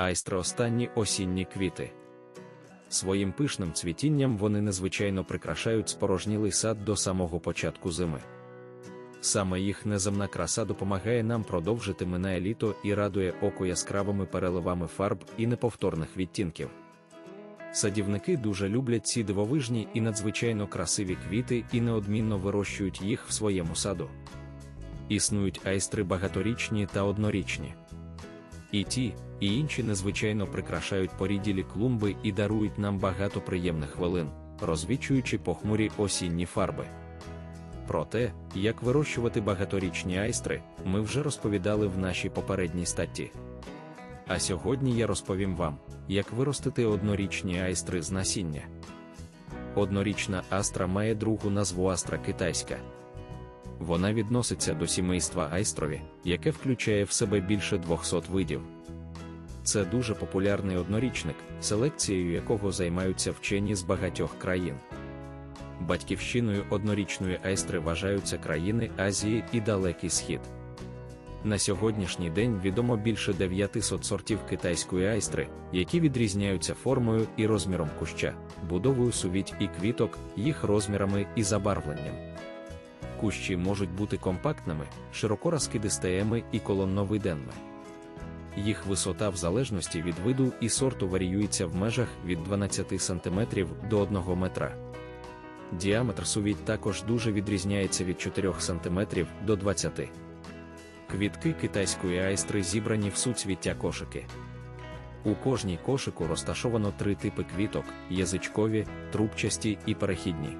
айстри останні осінні квіти. Своїм пишним цвітінням вони незвичайно прикрашають спорожнілий сад до самого початку зими. Саме їх неземна краса допомагає нам продовжити минає літо і радує око яскравими переливами фарб і неповторних відтінків. Садівники дуже люблять ці дивовижні і надзвичайно красиві квіти і неодмінно вирощують їх в своєму саду. Існують айстри багаторічні та однорічні. І ті, і інші незвичайно прикрашають поріділі клумби і дарують нам багато приємних хвилин, розвічуючи похмурі осінні фарби. Про те, як вирощувати багаторічні айстри, ми вже розповідали в нашій попередній статті. А сьогодні я розповім вам, як виростити однорічні айстри з насіння. Однорічна астра має другу назву астра китайська. Вона відноситься до сімейства айстрові, яке включає в себе більше 200 видів. Це дуже популярний однорічник, селекцією якого займаються вчені з багатьох країн. Батьківщиною однорічної айстри вважаються країни Азії і Далекий Схід. На сьогоднішній день відомо більше 900 сортів китайської айстри, які відрізняються формою і розміром куща, будовою сувіть і квіток, їх розмірами і забарвленням. Кущі можуть бути компактними, широко розкидистеями і колонновиденними. Їх висота в залежності від виду і сорту варіюється в межах від 12 см до 1 метра. Діаметр сувіть також дуже відрізняється від 4 см до 20 см. Квітки китайської айстри зібрані в суцвіття кошики. У кожній кошику розташовано три типи квіток: язичкові, трубчасті і перехідні.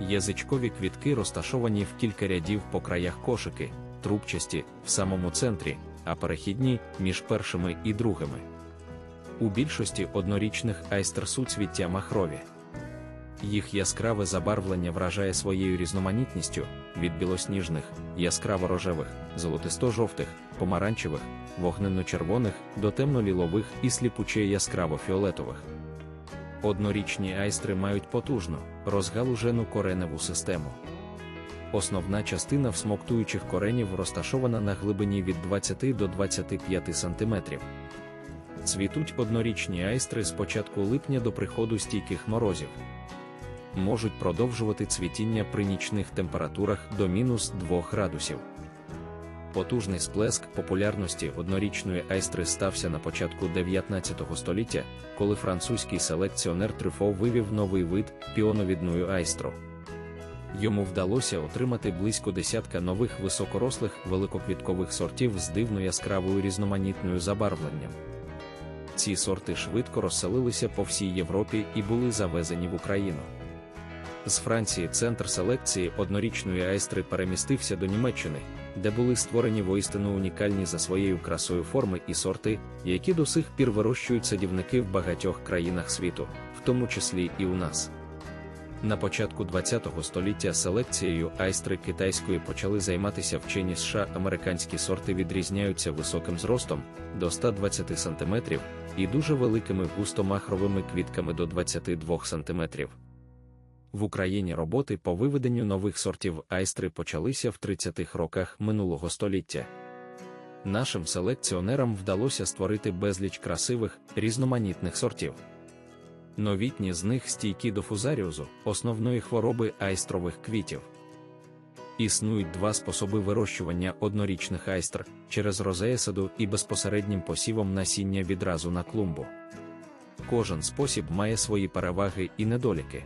Язичкові квітки розташовані в кілька рядів по краях кошики, трубчасті в самому центрі, а перехідні між першими і другими. У більшості однорічних айстер суцвіття махрові. Їх яскраве забарвлення вражає своєю різноманітністю від білосніжних, яскраво-рожевих, золотисто-жовтих, помаранчевих, вогненно-червоних до темно-лілових і сліпуче яскраво-фіолетових. Однорічні айстри мають потужну, розгалужену кореневу систему. Основна частина всмоктуючих коренів розташована на глибині від 20 до 25 см. Цвітуть однорічні айстри з початку липня до приходу стійких морозів можуть продовжувати цвітіння при нічних температурах до мінус 2 градусів. Потужний сплеск популярності однорічної айстри стався на початку 19 століття, коли французький селекціонер Трюфо вивів новий вид піоновідную айстру. Йому вдалося отримати близько десятка нових високорослих великоквіткових сортів з дивно яскравою різноманітною забарвленням. Ці сорти швидко розселилися по всій Європі і були завезені в Україну. З Франції центр селекції однорічної айстри перемістився до Німеччини, де були створені воістину унікальні за своєю красою форми і сорти, які до сих пір вирощують садівники в багатьох країнах світу, в тому числі і у нас. На початку ХХ століття селекцією айстри китайської почали займатися вчені США. Американські сорти відрізняються високим зростом до 120 см і дуже великими густомахровими квітками до 22 см. В Україні роботи по виведенню нових сортів айстри почалися в 30-х роках минулого століття. Нашим селекціонерам вдалося створити безліч красивих, різноманітних сортів. Новітні з них стійкі до фузаріозу, основної хвороби айстрових квітів. Існують два способи вирощування однорічних айстр через розеясаду і безпосереднім посівом насіння відразу на клумбу. Кожен спосіб має свої переваги і недоліки.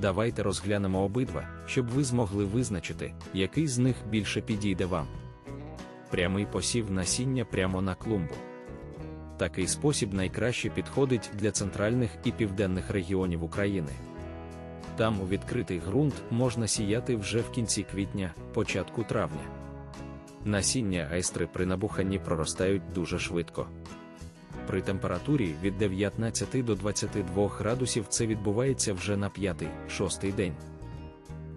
Давайте розглянемо обидва, щоб ви змогли визначити, який з них більше підійде вам. Прямий посів насіння прямо на клумбу. Такий спосіб найкраще підходить для центральних і південних регіонів України. Там у відкритий ґрунт можна сіяти вже в кінці квітня, початку травня. Насіння айстри при набуханні проростають дуже швидко при температурі від 19 до 22 градусів це відбувається вже на 5-6 день.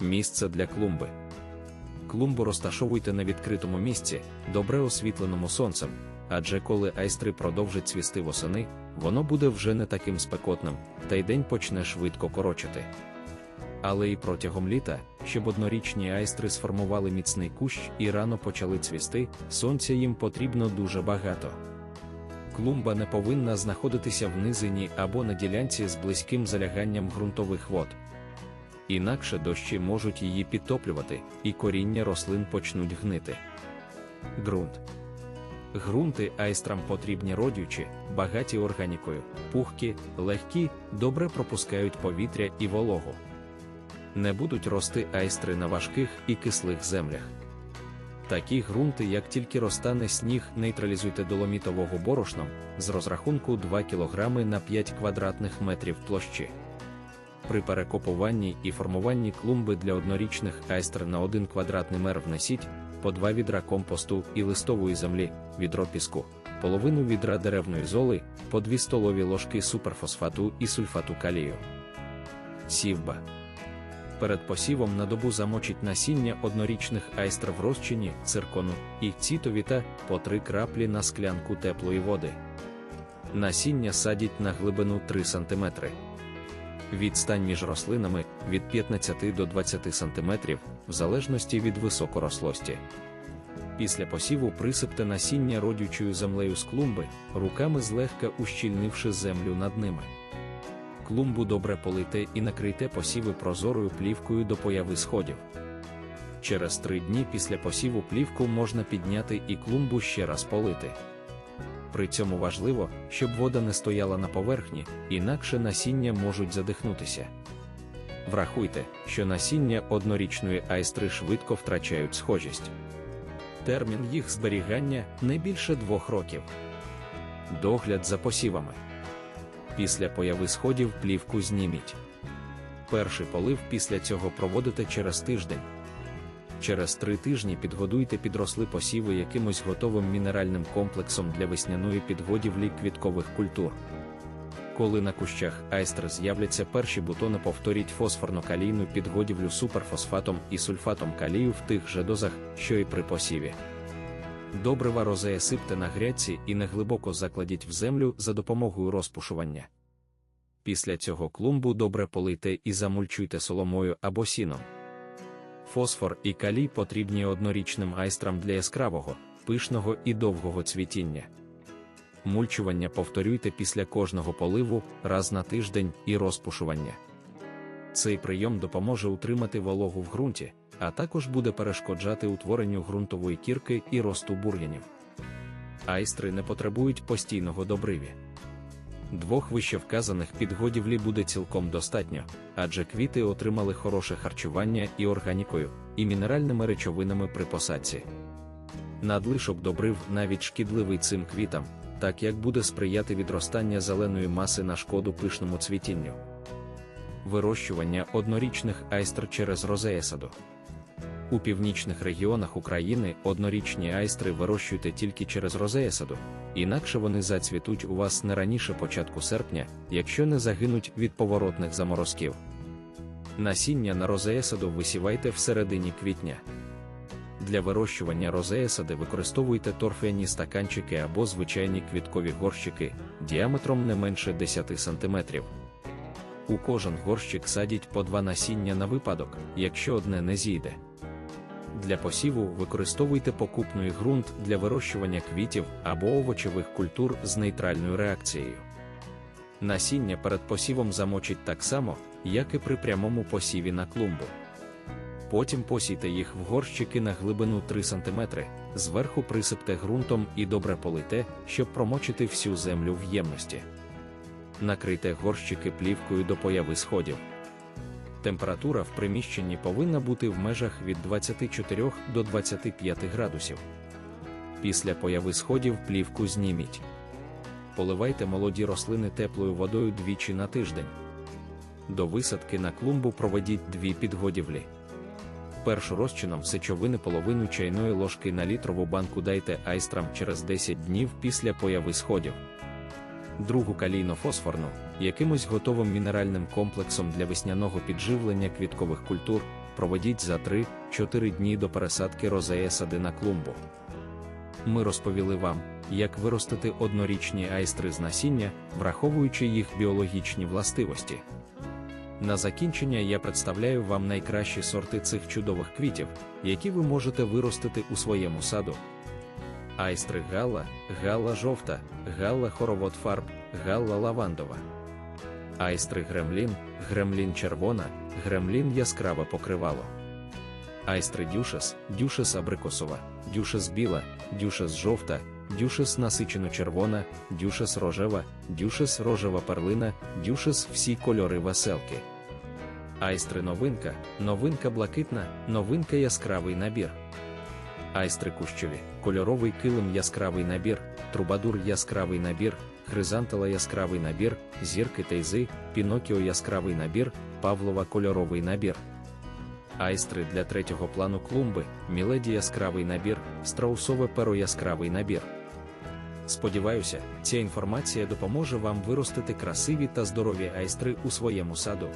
Місце для клумби. Клумбу розташовуйте на відкритому місці, добре освітленому сонцем, адже коли айстри продовжить цвісти восени, воно буде вже не таким спекотним, та й день почне швидко корочити. Але і протягом літа, щоб однорічні айстри сформували міцний кущ і рано почали цвісти, сонця їм потрібно дуже багато. Клумба не повинна знаходитися в низині або на ділянці з близьким заляганням ґрунтових вод. Інакше дощі можуть її підтоплювати, і коріння рослин почнуть гнити. Ґрунт. Ґрунти айстрам потрібні родючі, багаті органікою, пухкі, легкі, добре пропускають повітря і вологу. Не будуть рости айстри на важких і кислих землях. Такі ґрунти, як тільки розтане сніг, нейтралізуйте доломітового борошном з розрахунку 2 кг на 5 квадратних метрів площі. При перекопуванні і формуванні клумби для однорічних айстр на 1 квадратний мер внесіть по 2 відра компосту і листової землі, відро піску, половину відра деревної золи, по 2 столові ложки суперфосфату і сульфату калію. Сівба. Перед посівом на добу замочить насіння однорічних айстр в розчині, циркону і цітовіта по 3 краплі на склянку теплої води. Насіння садіть на глибину 3 см. Відстань між рослинами від 15 до 20 см, в залежності від високорослості. Після посіву присипте насіння родючою землею з клумби, руками злегка ущільнивши землю над ними. Клумбу добре полийте і накрийте посіви прозорою плівкою до появи сходів. Через три дні після посіву плівку можна підняти і клумбу ще раз полити. При цьому важливо, щоб вода не стояла на поверхні, інакше насіння можуть задихнутися. Врахуйте, що насіння однорічної айстри швидко втрачають схожість. Термін їх зберігання не більше двох років. Догляд за посівами. Після появи сходів плівку зніміть. Перший полив після цього проводите через тиждень. Через три тижні підгодуйте підросли посіви якимось готовим мінеральним комплексом для весняної підгодівлі квіткових культур. Коли на кущах айстр з'являться перші бутони, повторіть фосфорно-калійну підгодівлю суперфосфатом і сульфатом калію в тих же дозах, що і при посіві. Добрива розея сипте на грядці і неглибоко закладіть в землю за допомогою розпушування. Після цього клумбу добре полийте і замульчуйте соломою або сіном. Фосфор і калій потрібні однорічним айстрам для яскравого, пишного і довгого цвітіння. Мульчування повторюйте після кожного поливу раз на тиждень і розпушування. Цей прийом допоможе утримати вологу в ґрунті, а також буде перешкоджати утворенню ґрунтової кірки і росту бур'янів. Айстри не потребують постійного добриві. Двох вищевказаних підгодівлі буде цілком достатньо, адже квіти отримали хороше харчування і органікою, і мінеральними речовинами при посадці. Надлишок добрив навіть шкідливий цим квітам, так як буде сприяти відростання зеленої маси на шкоду пишному цвітінню. Вирощування однорічних айстр через розеесаду. У північних регіонах України однорічні айстри вирощуйте тільки через розеесаду, інакше вони зацвітуть у вас не раніше початку серпня, якщо не загинуть від поворотних заморозків. Насіння на розеесаду висівайте всередині квітня. Для вирощування розеесади використовуйте торфяні стаканчики або звичайні квіткові горщики діаметром не менше 10 см. У кожен горщик садіть по два насіння на випадок, якщо одне не зійде. Для посіву використовуйте покупний ґрунт для вирощування квітів або овочевих культур з нейтральною реакцією. Насіння перед посівом замочить так само, як і при прямому посіві на клумбу. Потім посійте їх в горщики на глибину 3 см, зверху присипте ґрунтом і добре полите, щоб промочити всю землю в ємності. Накрийте горщики плівкою до появи сходів. Температура в приміщенні повинна бути в межах від 24 до 25 градусів. Після появи сходів плівку зніміть. Поливайте молоді рослини теплою водою двічі на тиждень. До висадки на клумбу проведіть дві підгодівлі. Першу розчином сечовини половину чайної ложки на літрову банку дайте айстрам через 10 днів після появи сходів другу калійно-фосфорну, якимось готовим мінеральним комплексом для весняного підживлення квіткових культур, проведіть за 3-4 дні до пересадки розея сади на клумбу. Ми розповіли вам, як виростити однорічні айстри з насіння, враховуючи їх біологічні властивості. На закінчення я представляю вам найкращі сорти цих чудових квітів, які ви можете виростити у своєму саду. Айстри Галла, Галла жовта, Галла хоровод фарб, Галла лавандова. Айстри Гремлін, Гремлін червона, Гремлін яскраве покривало. Айстри Дюшес, Дюшес абрикосова, Дюшес біла, Дюшес жовта, Дюшес насичено червона, Дюшес рожева, Дюшес рожева перлина, Дюшес всі кольори веселки. Айстри новинка, новинка блакитна, новинка яскравий набір. Айстри кущові, кольоровий килим яскравий набір, трубадур яскравий набір, хризантела яскравий набір, зірки тейзи, пінокіо яскравий набір, Павлова кольоровий набір. Айстри для третього плану клумби, Міледі яскравий набір, страусове перо яскравий набір. Сподіваюся, ця інформація допоможе вам виростити красиві та здорові айстри у своєму саду.